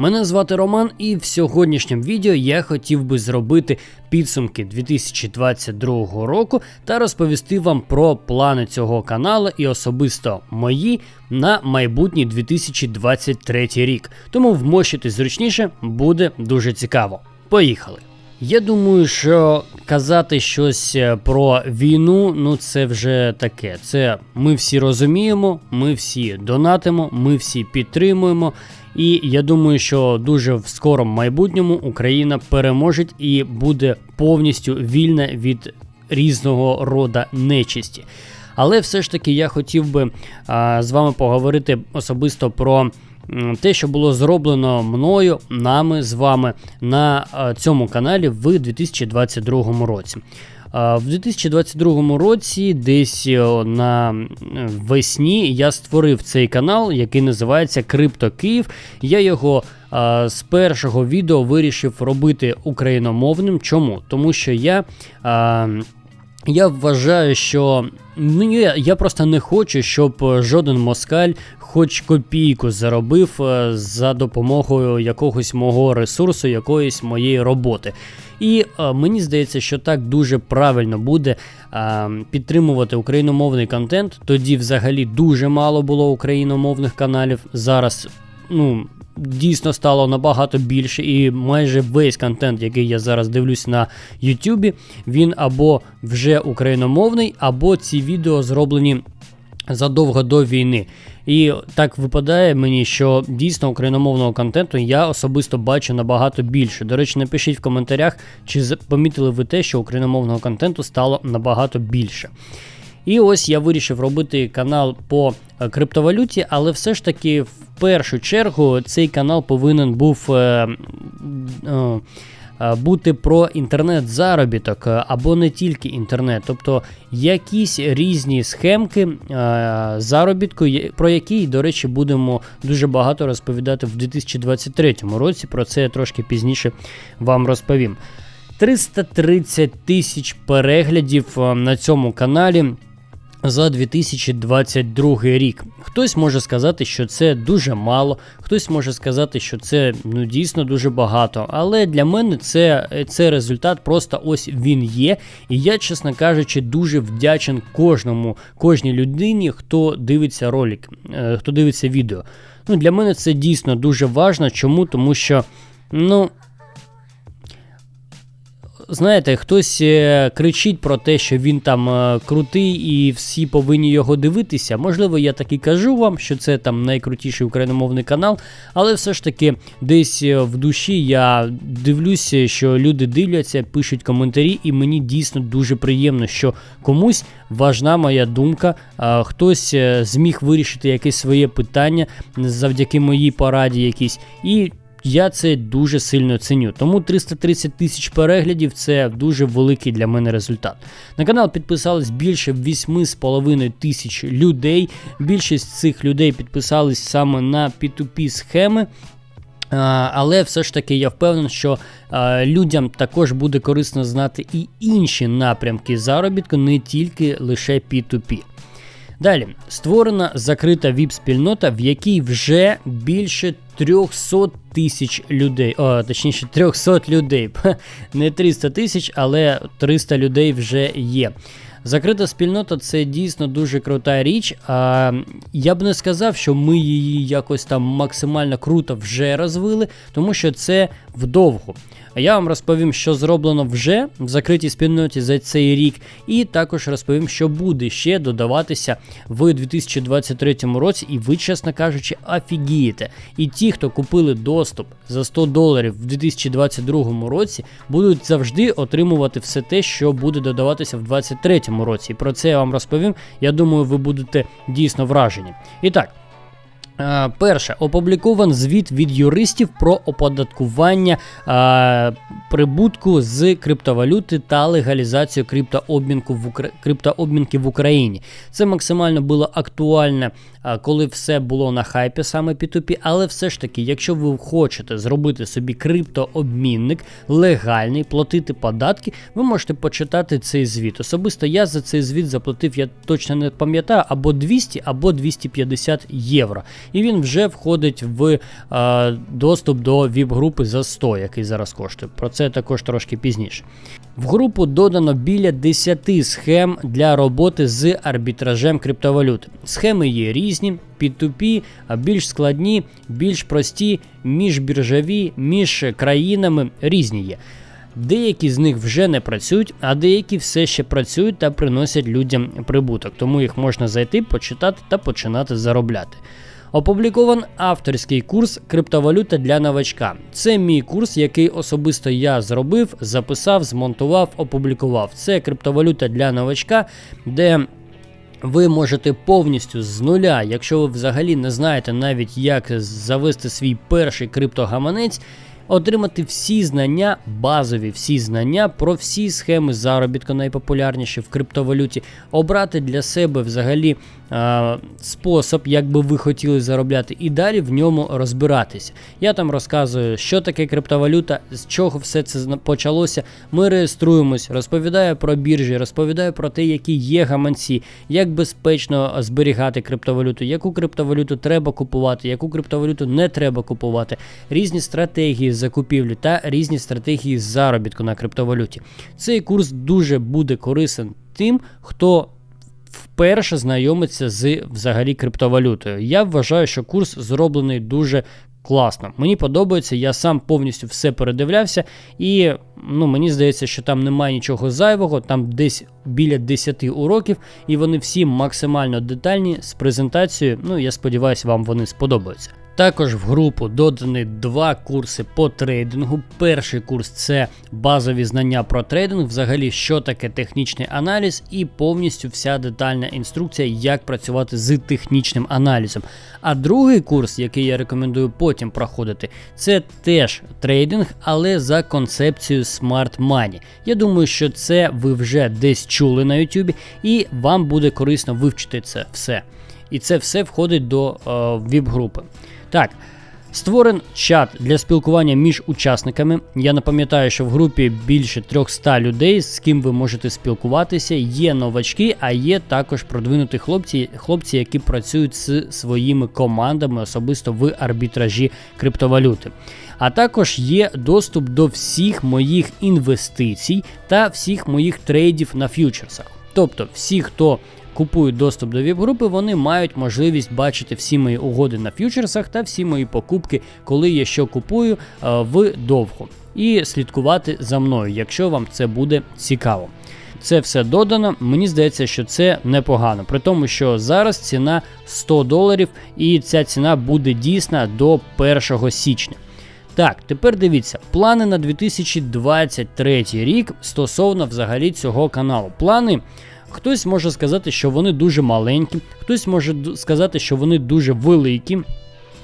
Мене звати Роман, і в сьогоднішньому відео я хотів би зробити підсумки 2022 року та розповісти вам про плани цього каналу і особисто мої на майбутній 2023 рік. Тому вмощитись зручніше буде дуже цікаво. Поїхали! Я думаю, що казати щось е, про війну, ну це вже таке. Це ми всі розуміємо, ми всі донатимо, ми всі підтримуємо. І я думаю, що дуже в скорому майбутньому Україна переможе і буде повністю вільна від різного рода нечисті. Але все ж таки я хотів би а, з вами поговорити особисто про те, що було зроблено мною, нами з вами на цьому каналі в 2022 році. В 2022 році, десь на весні, я створив цей канал, який називається Крипто Київ. Я його з першого відео вирішив робити україномовним. Чому? Тому що я. Я вважаю, що ну я, просто не хочу, щоб жоден москаль хоч копійку заробив е, за допомогою якогось мого ресурсу, якоїсь моєї роботи. І е, мені здається, що так дуже правильно буде а, підтримувати україномовний контент. Тоді взагалі дуже мало було україномовних каналів. Зараз, ну. Дійсно стало набагато більше, і майже весь контент, який я зараз дивлюсь на Ютубі, він або вже україномовний, або ці відео зроблені задовго до війни. І так випадає мені, що дійсно україномовного контенту я особисто бачу набагато більше. До речі, напишіть в коментарях, чи помітили ви те, що україномовного контенту стало набагато більше. І ось я вирішив робити канал по е, криптовалюті, але все ж таки, в першу чергу, цей канал повинен був. Е, е, Е, бути про інтернет-заробіток е, або не тільки інтернет, тобто якісь різні схемки заробітку, про які, до речі, будемо дуже багато розповідати в 2023 році. Про це я трошки пізніше вам розповім. 330 тисяч переглядів на цьому каналі за 2022 рік. Хтось може сказати, що це дуже мало, хтось може сказати, що це ну дійсно дуже багато. Але для мене це це результат просто ось він є. І я, чесно кажучи, дуже вдячен кожному, кожній людині, хто дивиться ролик, е, хто дивиться відео. Ну, Для мене це дійсно дуже важно. Чому? Тому що, ну знаєте, хтось е, кричить про те, що він там е, крутий і всі повинні його дивитися. Можливо, я так і кажу вам, що це там найкрутіший україномовний канал, але все ж таки десь е, в душі я дивлюся, що люди дивляться, пишуть коментарі, і мені дійсно дуже приємно, що комусь важна моя думка, хтось зміг вирішити якесь своє питання завдяки моїй пораді якійсь. І я це дуже сильно ценю. Тому 330 тисяч переглядів це дуже великий для мене результат. На канал підписались більше 8,5 тисяч людей. Більшість цих людей підписались саме на P2P схеми. Але все ж таки я впевнений, що людям також буде корисно знати і інші напрямки заробітку, не тільки лише P2P. Далі створена закрита ВІП-спільнота, в якій вже більше 300 тисяч людей, о, точніше 300 людей, не 300 тисяч, але 300 людей вже є. Закрита спільнота це дійсно дуже крута річ. А я б не сказав, що ми її якось там максимально круто вже розвили, тому що це вдовго. А я вам розповім, що зроблено вже в закритій спільноті за цей рік, і також розповім, що буде ще додаватися в 2023 році, і ви, чесно кажучи, офігієте. І ті, хто купили доступ за 100 доларів в 2022 році, будуть завжди отримувати все те, що буде додаватися в 2023 році. І про це я вам розповім. Я думаю, ви будете дійсно вражені. І так. Е, перше, опублікован звіт від юристів про оподаткування е, прибутку з криптовалюти та легалізацію криптообмінку в Укра... криптообмінки в Україні. Це максимально було актуальне, а, коли все було на хайпі, саме P2P, але все ж таки, якщо ви хочете зробити собі криптообмінник легальний, платити податки, ви можете почитати цей звіт. Особисто я за цей звіт заплатив, я точно не пам'ятаю, або 200, або 250 євро. І він вже входить в е, доступ до віп-групи за 100, який зараз коштує. Про це також трошки пізніше. В групу додано біля 10 схем для роботи з арбітражем криптовалют. Схеми є різні, P2P, а більш складні, більш прості, міжбіржові, між країнами різні є. Деякі з них вже не працюють, а деякі все ще працюють та приносять людям прибуток, тому їх можна зайти, почитати та починати заробляти. Опублікован авторський курс Криптовалюта для новачка. Це мій курс, який особисто я зробив, записав, змонтував, опублікував. Це криптовалюта для новачка, де ви можете повністю з нуля, якщо ви взагалі не знаєте навіть як завести свій перший криптогаманець отримати всі знання, базові всі знання про всі схеми заробітку, найпопулярніші в криптовалюті, обрати для себе взагалі а, спосіб, як би ви хотіли заробляти, і далі в ньому розбиратися. Я там розказую, що таке криптовалюта, з чого все це почалося. Ми реєструємось, розповідаю про біржі, розповідаю про те, які є гаманці, як безпечно зберігати криптовалюту, яку криптовалюту треба купувати, яку криптовалюту не треба купувати, різні стратегії закупівлі та різні стратегії заробітку на криптовалюті. Цей курс дуже буде корисним тим, хто вперше знайомиться з взагалі криптовалютою. Я вважаю, що курс зроблений дуже класно. Мені подобається, я сам повністю все передивлявся, і ну, мені здається, що там немає нічого зайвого, там десь біля 10 уроків, і вони всі максимально детальні з презентацією. Ну, я сподіваюся, вам вони сподобаються. Також в групу додані два курси по трейдингу. Перший курс це базові знання про трейдинг, взагалі, що таке технічний аналіз, і повністю вся детальна інструкція, як працювати з технічним аналізом. А другий курс, який я рекомендую потім проходити, це теж трейдинг, але за концепцією Smart Money. Я думаю, що це ви вже десь чули на YouTube, і вам буде корисно вивчити це все. І це все входить до е, віп-групи. Так. Створений чат для спілкування між учасниками. Я напам'ятаю, що в групі більше 300 людей, з ким ви можете спілкуватися. Є новачки, а є також продвинуті хлопці, хлопці, які працюють з своїми командами, особисто в арбітражі криптовалюти. А також є доступ до всіх моїх інвестицій та всіх моїх трейдів на фьючерсах. Тобто, всі, хто купують доступ до ВІП-групи, вони мають можливість бачити всі мої угоди на фьючерсах та всі мої покупки, коли я що купую е, в довгу. І слідкувати за мною, якщо вам це буде цікаво. Це все додано. Мені здається, що це непогано. При тому, що зараз ціна 100 доларів, і ця ціна буде дійсна до 1 січня. Так, тепер дивіться, плани на 2023 рік стосовно взагалі цього каналу. Плани Хтось може сказати, що вони дуже маленькі, хтось може сказати, що вони дуже великі.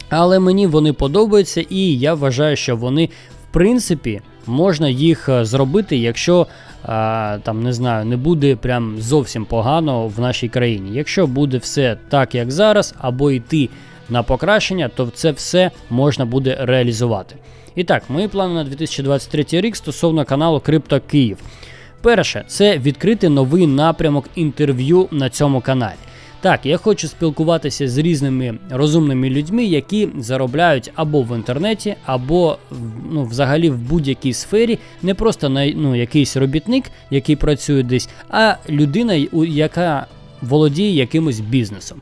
Але мені вони подобаються, і я вважаю, що вони, в принципі, можна їх е, зробити, якщо а, там не знаю, не буде прям зовсім погано в нашій країні. Якщо буде все так, як зараз, або йти на покращення, то це все можна буде реалізувати. І так, мої плани на 2023 рік стосовно каналу Крипто Київ. Перше, це відкрити новий напрямок інтерв'ю на цьому каналі. Так, я хочу спілкуватися з різними розумними людьми, які заробляють або в інтернеті, або ну, взагалі в будь-якій сфері, не просто на ну, якийсь робітник, який працює десь, а людина, яка володіє якимось бізнесом.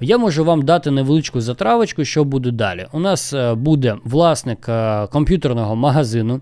Я можу вам дати невеличку затравочку, що буде далі. У нас е, буде власник е, комп'ютерного магазину.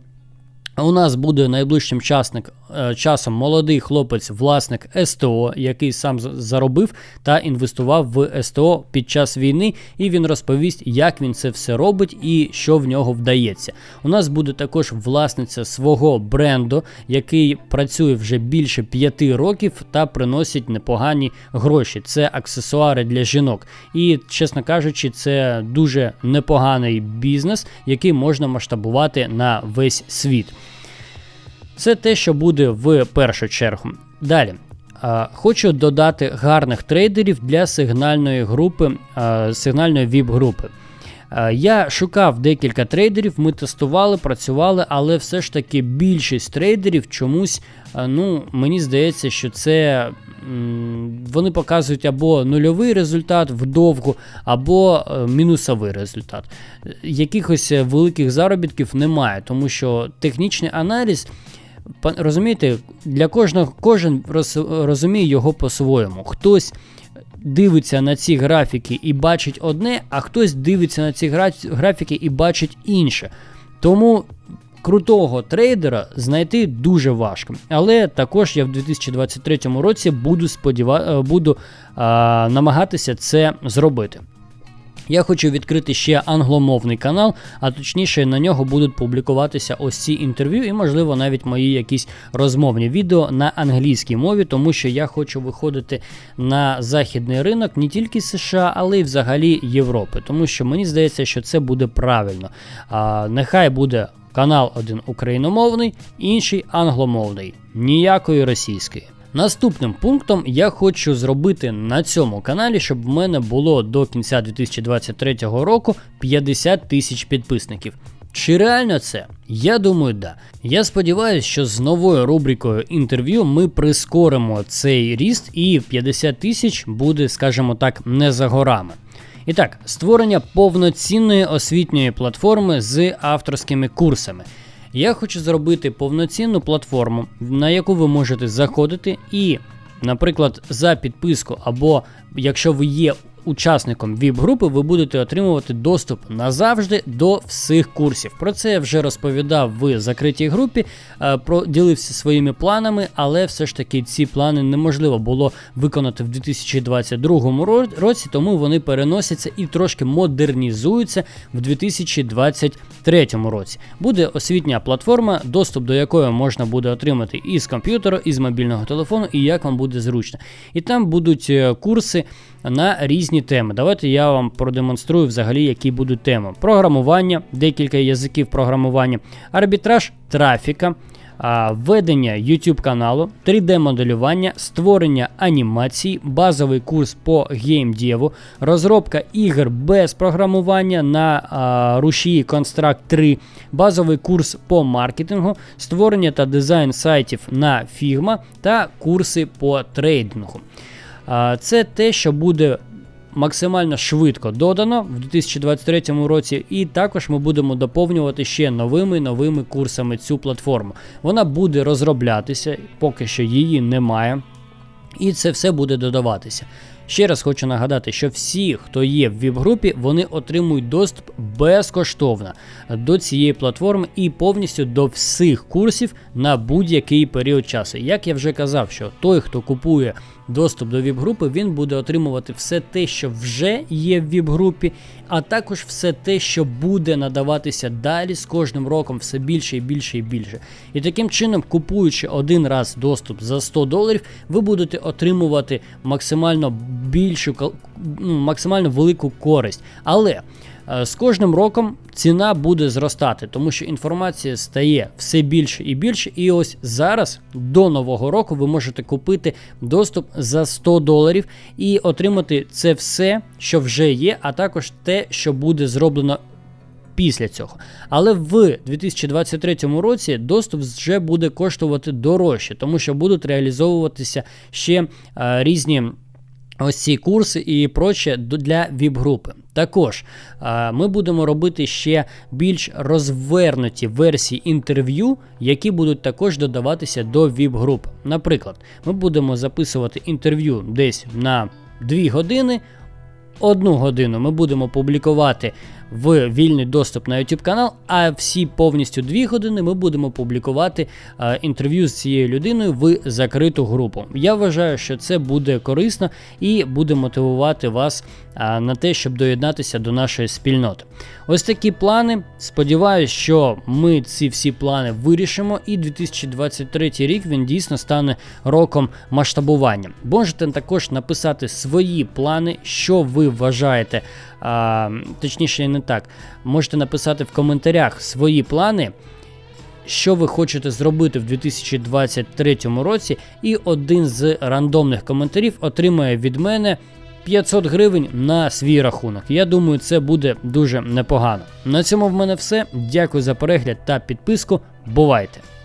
У нас буде найближчим часник, часом молодий хлопець, власник СТО, який сам заробив та інвестував в СТО під час війни, і він розповість, як він це все робить і що в нього вдається. У нас буде також власниця свого бренду, який працює вже більше п'яти років та приносить непогані гроші. Це аксесуари для жінок. І, чесно кажучи, це дуже непоганий бізнес, який можна масштабувати на весь світ. Це те, що буде в першу чергу. Далі. Хочу додати гарних трейдерів для сигнальної групи, сигнальної ВІП-групи. Я шукав декілька трейдерів, ми тестували, працювали, але все ж таки більшість трейдерів чомусь, ну, мені здається, що це вони показують або нульовий результат вдовгу, або е, мінусовий результат. Якихось е, великих заробітків немає, тому що технічний аналіз. Розумієте, для кожного кожен роз- розуміє його по-своєму. Хтось дивиться на ці графіки і бачить одне, а хтось дивиться на ці гра- графіки і бачить інше. Тому крутого трейдера знайти дуже важко. Але також я в 2023 році буду сподіва... буду а, намагатися це зробити. Я хочу відкрити ще англомовний канал, а точніше на нього будуть публікуватися ось ці інтерв'ю і, можливо, навіть мої якісь розмовні відео на англійській мові, тому що я хочу виходити на західний ринок не тільки США, але й взагалі Європи. Тому що мені здається, що це буде правильно. А, нехай буде канал один україномовний, інший англомовний, ніякої російської. Наступним пунктом я хочу зробити на цьому каналі, щоб в мене було до кінця 2023 року 50 тисяч підписників. Чи реально це? Я думаю, да. Я сподіваюся, що з новою рубрикою інтерв'ю ми прискоримо цей ріст, і 50 тисяч буде, скажімо так, не за горами. І так, створення повноцінної освітньої платформи з авторськими курсами. Я хочу зробити повноцінну платформу, на яку ви можете заходити і, наприклад, за підписку, або якщо ви є учасником ВІП-групи, ви будете отримувати доступ назавжди до всіх курсів. Про це я вже розповідав в закритій групі, е, ділився своїми планами, але все ж таки ці плани неможливо було виконати в 2022 році, тому вони переносяться і трошки модернізуються в 2023 році. Буде освітня платформа, доступ до якої можна буде отримати і з комп'ютера, і з мобільного телефону, і як вам буде зручно. І там будуть е, курси на різні теми. Давайте я вам продемонструю взагалі, які будуть теми: програмування, декілька язиків програмування, арбітраж трафіка. Ведення YouTube каналу, 3D-моделювання, створення анімацій, базовий курс по геймдєву, розробка ігор без програмування на а, рушії Construct 3, базовий курс по маркетингу, створення та дизайн сайтів на Figma та курси по трейдингу. Це те, що буде максимально швидко додано в 2023 році, і також ми будемо доповнювати ще новими новими курсами цю платформу. Вона буде розроблятися, поки що її немає. І це все буде додаватися. Ще раз хочу нагадати, що всі, хто є в ВІП-групі, вони отримують доступ безкоштовно до цієї платформи і повністю до всіх курсів на будь-який період часу. Як я вже казав, що той, хто купує доступ до ВІП-групи, він буде отримувати все те, що вже є в ВІП-групі, а також все те, що буде надаватися далі з кожним роком все більше і більше і більше. І таким чином, купуючи один раз доступ за 100 доларів, ви будете отримувати максимально більшу ну, максимально велику користь. Але з кожним роком ціна буде зростати, тому що інформація стає все більше і більше. І ось зараз до нового року ви можете купити доступ за 100 доларів і отримати це все, що вже є, а також те, що буде зроблено після цього. Але в 2023 році доступ вже буде коштувати дорожче, тому що будуть реалізовуватися ще е, різні. Ось ці курси і проче для ВІП-групи. Також ми будемо робити ще більш розвернуті версії інтерв'ю, які будуть також додаватися до ВІП-груп. Наприклад, ми будемо записувати інтерв'ю десь на 2 години. Одну годину ми будемо публікувати в вільний доступ на YouTube канал, а всі повністю 2 години ми будемо публікувати е, інтерв'ю з цією людиною в закриту групу. Я вважаю, що це буде корисно і буде мотивувати вас е, на те, щоб доєднатися до нашої спільноти. Ось такі плани. Сподіваюсь, що ми ці всі плани вирішимо, і 2023 рік він дійсно стане роком масштабування. Можете також написати свої плани, що ви вважаєте, а, точніше, не так. Можете написати в коментарях свої плани. Що ви хочете зробити в 2023 році, і один з рандомних коментарів отримає від мене 500 гривень на свій рахунок. Я думаю, це буде дуже непогано. На цьому в мене все. Дякую за перегляд та підписку. Бувайте!